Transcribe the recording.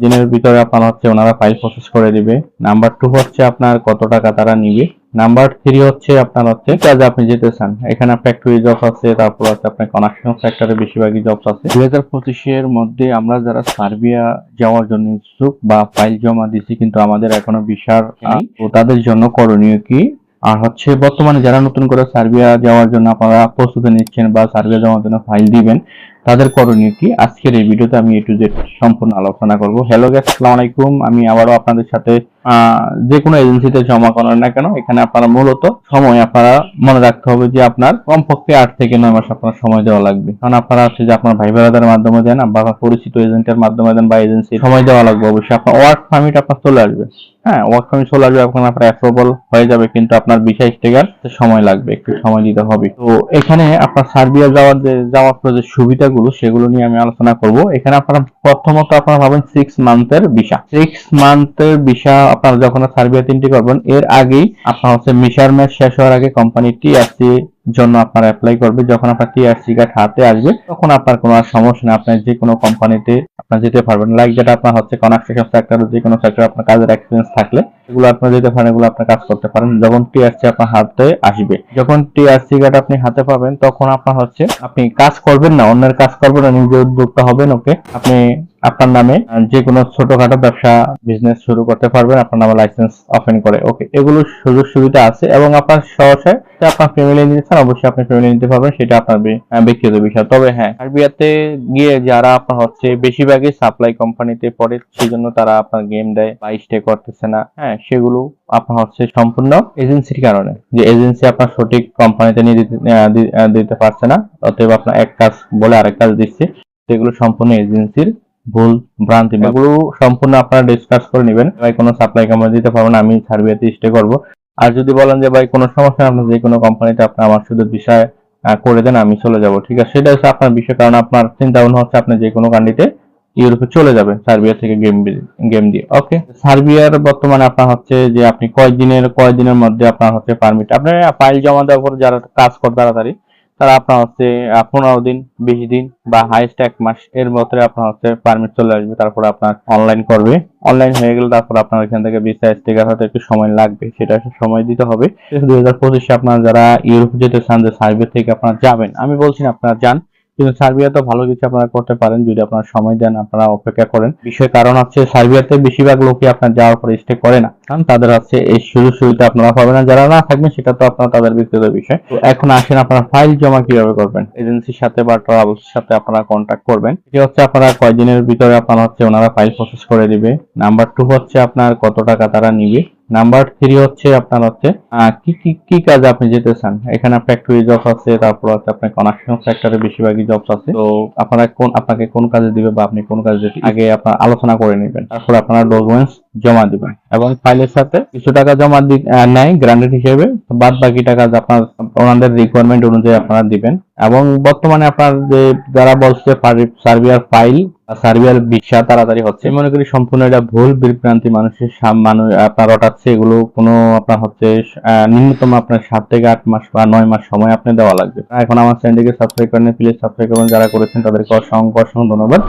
দিনের ভিতরে আপনার হচ্ছে ওনারা ফাইল প্রসেস করে দিবে। নাম্বার টু হচ্ছে আপনার কত টাকা তারা নিবে। নাম্বার থ্রি হচ্ছে আপনার হচ্ছে কাজে আপনি যেতে চান। এখানে ফ্যাক্টরি জব আছে তারপর হচ্ছে আপনার কনস্ট্রাকশন সেক্টরে বেশিরভাগই জব আছে। দুই হাজার পঁচিশের মধ্যে আমরা যারা সার্বিয়া যাওয়ার জন্য ইচ্ছুক বা ফাইল জমা দিছি কিন্তু আমাদের এখনও বিশার তো তাদের জন্য করণীয় কি? আর হচ্ছে বর্তমানে যারা নতুন করে সার্বিয়া যাওয়ার জন্য আপনারা প্রস্তুতি নিচ্ছেন বা সার্বিয়া যাওয়ার জন্য ফাইল দিবেন তাদের করণীয় কি? আজকের এই ভিডিওতে আমি এ টু জেড সম্পূর্ণ আলোচনা করব। হ্যালো গ্যাস আসসালামু আলাইকুম। আমি আবারও আপনাদের সাথে যে কোনো এজেন্সিতে জমা করেন না কেন, এখানে আপনারা মূলত সময় আপনারা মনে রাখতে হবে যে আপনার কমপক্ষে আট থেকে নয় মাস আপনার সময় দেওয়া লাগবে। কারণ আপনারা হচ্ছে যে আপনার ভাই বেড়াদের মাধ্যমে দেন বা পরিচিত এজেন্টের মাধ্যমে দেন বা এজেন্সি সময় দেওয়া লাগবে অবশ্যই। আপনার ওয়ার্ক পারমিট আপনার চলে আসবে। হ্যাঁ ওয়ার্ক পারমিট চলে আসবে এখন আপনার অ্যাপ্রুভাল হয়ে যাবে, কিন্তু আপনার ভিসা স্টিকার সময় লাগবে, একটু সময় দিতে হবে। তো এখানে আপনার সার্বিয়া যাওয়ার যে যাওয়ার যে সুবিধাগুলো, সেগুলো নিয়ে আমি আলোচনা করব। এখানে আপনারা প্রথমত আপনারা ভাবেন সিক্স মান্থের ভিসা সিক্স মান্থের ভিসা আপনারা যখন সার্বিয়া তিনটি করবেন, এর আগেই আপনার হচ্ছে মিশার ম্যাচ শেষ হওয়ার আগে কোম্পানি টিআরসি জন্য আপনারা অ্যাপ্লাই করবে। যখন আপনার টিআরসি কার্ড হাতে আসবে, তখন আপনার কোনো সমস্যা নেই। আপনার যে কোনো কোম্পানিতে আপনার যেতে পারবেন। লাইক যেটা আপনার হচ্ছে কনস্ট্রাকশন সেক্টর যে কোনো সেক্টরে আপনার কাজের এক্সপিরিয়েন্স থাকলে এগুলো আপনার যেতে পারেন, এগুলো আপনার কাজ করতে পারেন। যখন টিআরসি আপনার হাতে আসবে, যখন টিআরসি কার্ড আপনি হাতে পাবেন, তখন আপনার হচ্ছে আপনি কাজ করবেন না, অন্যের কাজ করবেন না, নিজে উদ্যোক্তা হবেন, ওকে? আপনি আপনার নামে যে কোনো ছোটখাটো ব্যবসা বিজনেস শুরু করতে পারবেন, আপনার নামে লাইসেন্স ওপেন করে। ওকে এগুলো সুযোগ সুবিধা আছে এবং আপনার সহসে আপনার ফ্যামিলি নিতে চান, অবশ্যই আপনি ফ্যামিলি নিতে পারবেন, সেটা আপনার ব্যক্তিগত বিষয়। তবে হ্যাঁ সার্বিয়াতে গিয়ে যারা আপনার হচ্ছে বেশিরভাগই সাপ্লাই কোম্পানিতে পড়ে সেই জন্য তারা আপনার গেম দেয় বা স্টে করতেছে না। হ্যাঁ সেগুলো আপনার হচ্ছে সম্পূর্ণ এজেন্সির কারণে। যে এজেন্সি আপনার সঠিক কোম্পানিতে নিয়ে দিতে পারছে না, অতএব আপনার এক কাজ বলে আরেক কাজ দিচ্ছে, সেগুলো সম্পূর্ণ এজেন্সির ভুল ভ্রান্তি এগুলো সম্পূর্ণ আপনারা ডিসকাস করে নেবেন। ভাই কোনো সাপ্লাই কোম্পানি দিতে পারব না আমি সার্বিয়াতে স্টে করব। আর যদি বলেন যে ভাই কোনো সমস্যা আপনার যে কোনো কোম্পানিতে আপনি আমার শুধু বিষয় করে দেন আমি চলে যাব ঠিক আছে? সেটা হচ্ছে আপনার বিষয় কারণ আপনার চিন্তা ভাবনা হচ্ছে আপনি যে কোনো কান্ট্রিতে ইউরোপে চলে যাবেন সার্বিয়া থেকে গেম গেম দিয়ে ওকে সার্বিয়ার বর্তমানে আপনার হচ্ছে যে আপনি কয়েকদিনের কয়েকদিনের মধ্যে আপনার হচ্ছে পারমিট আপনার ফাইল জমা দেওয়ার পর যারা কাজ করে তাড়াতাড়ি তারা আপনার হচ্ছে পনেরো দিন, বিশ দিন বা হাইস্ট এক মাস এর মধ্যে আপনার হচ্ছে পারমিট চলে আসবে, তারপর আপনার অনলাইন করবে। অনলাইন হয়ে গেলে তারপর আপনার এখান থেকে ভিসা স্টিকার হতে একটু সময় লাগবে, সেটা সময় দিতে হবে। দুই হাজার পঁচিশে আপনার যারা ইউরোপ যেতে চান, যে সার্ভে থেকে আপনার যাবেন, আমি বলছি আপনারা যান কিন্তু সার্বিয়া তো ভালো কিছু আপনারা করতে পারেন যদি আপনারা সময় দেন, আপনারা অপেক্ষা করেন। বিষয় কারণ হচ্ছে সার্বিয়াতে বেশিরভাগ লোকই আপনার যাওয়ার পরে স্টে করে না। কারণ তাদের হচ্ছে এই সুযোগ সুবিধা আপনারা পাবেন না, যারা না থাকবেন সেটা তো আপনার তাদের ব্যক্তিগত বিষয়। তো এখন আসেন আপনারা ফাইল জমা কীভাবে করবেন? এজেন্সির সাথে বা ট্রাভেলস সাথে আপনারা কন্ট্যাক্ট করবেন। এটি হচ্ছে আপনারা কয়দিনের ভিতরে আপনার হচ্ছে ওনারা ফাইল প্রসেস করে দিবে। নাম্বার টু হচ্ছে আপনার কত টাকা তারা নিবে। নাম্বার থ্রি হচ্ছে আপনার হচ্ছে আহ, কি কি কি কাজ আপনি যেতে চান? এখানে ফ্যাক্টরি জব আছে তারপর হচ্ছে আপনার কনস্ট্রাকশন সেক্টরে বেশিরভাগই জব আছে। তো আপনারা কোন আপনাকে কোন কাজে দিবে বা আপনি কোন কাজে আগে আপনার আলোচনা করে নেবেন। তারপর আপনারা ডকুমেন্টস জমা দিবেন। এবং ফাইলের সাথে কিছু টাকা জমা নেয়, গ্রান্টেড হিসেবে। বাদ বাকি টাকা আপনার, ওনাদের রিকোয়ারমেন্ট অনুযায়ী আপনারা দিবেন। এবং বর্তমানে আপনার যে, যারা বলছে সার্বিয়ার ফাইল বা সার্বিয়ার ভিসা তাড়াতাড়ি হচ্ছে মনে করি সম্পূর্ণ এটা ভুল, বিভ্রান্তি, মানুষের মানুষ আপনার রটাচ্ছে। এগুলো কোনো আপনার হচ্ছে ন্যূনতম আপনার সাত থেকে আট মাস বা নয় মাস সময় আপনি দেওয়া লাগবে। এখন আমার চ্যানেলটিকে সাবস্ক্রাইব করেন প্লিজ সাবস্ক্রাইব করবেন। যারা করেছেন তাদেরকে অসংখ্য অসংখ্য ধন্যবাদ।